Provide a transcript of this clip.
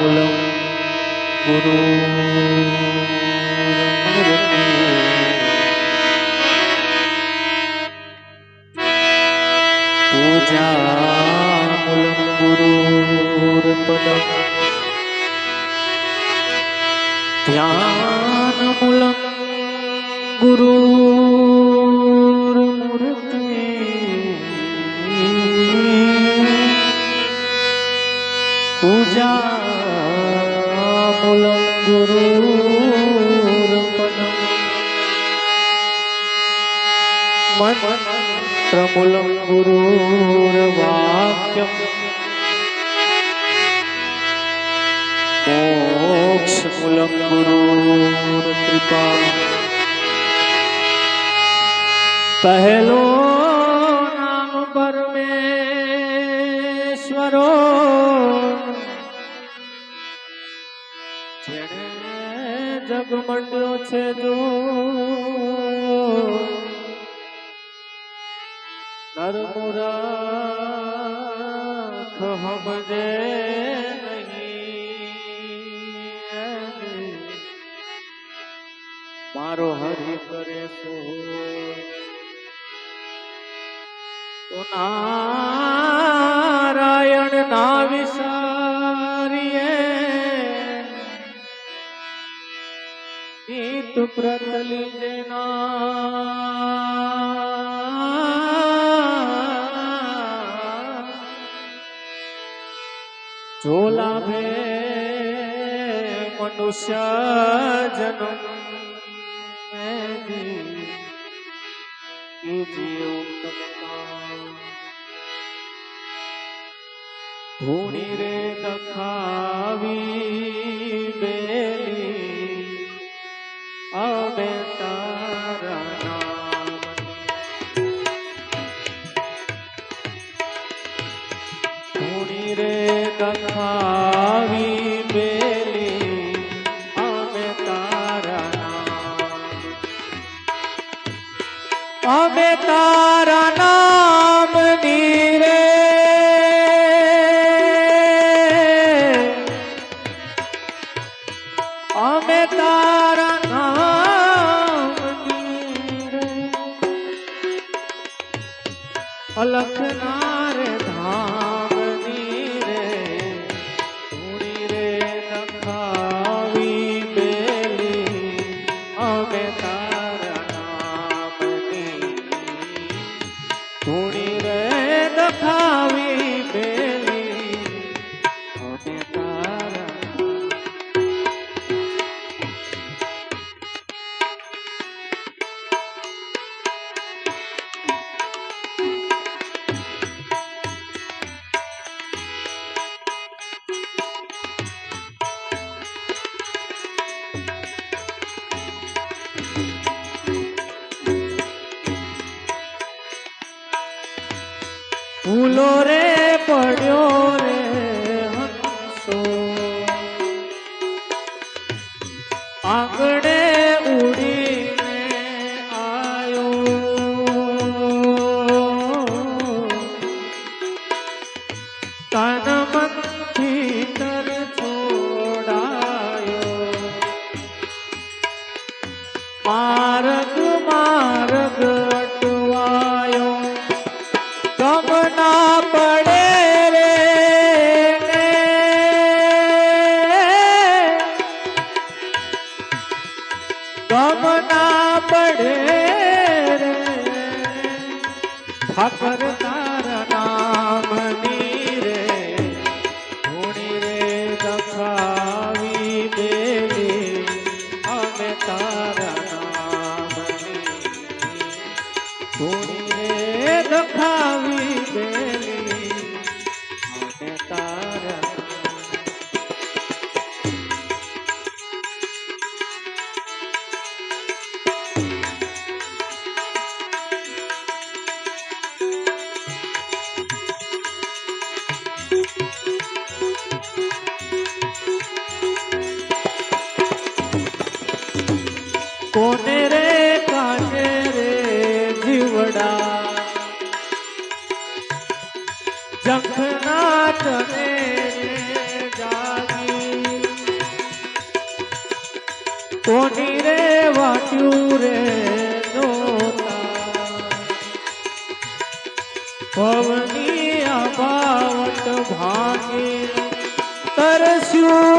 પૂજામૂલમ ગુરુ પૂજામૂલમ ગુરુપદમ ધ્યાનમૂલમ ગુરુમૂર્તિ મંત્રમૂલમ ગુરુર્વાક્યમ મોક્ષમૂલમ ગુરુર્કૃપા પહેલો નામ પરમેશ્વરો જેણે જગમંડ્યો છે જો નરમુરાખ હમજે दे મારો હરિ કરે સો. નારાયણ ના વિસારીએ નીત પ્રતલી જેના ઝોલા ભે મનુષ્ય જન્મ કીજીએ ધૂણી રે રે દખાવી બેલી અમે તારા અમે તારા નામ નીરે અમે તારા નામ નીરે અલખના ફૂલો રે પડ્યો રે હંસો. ઠાકર તારા નામની રે ધૂણી રે દખાવી દેવી. અમે તારા નામની ધૂણી રે દખાવી કોને રે કાઢે રે, જીવડા. જખના તને જાગી. કોની રે વાટ્યું રે પવની અબાવટ ભાગી તરસ્યું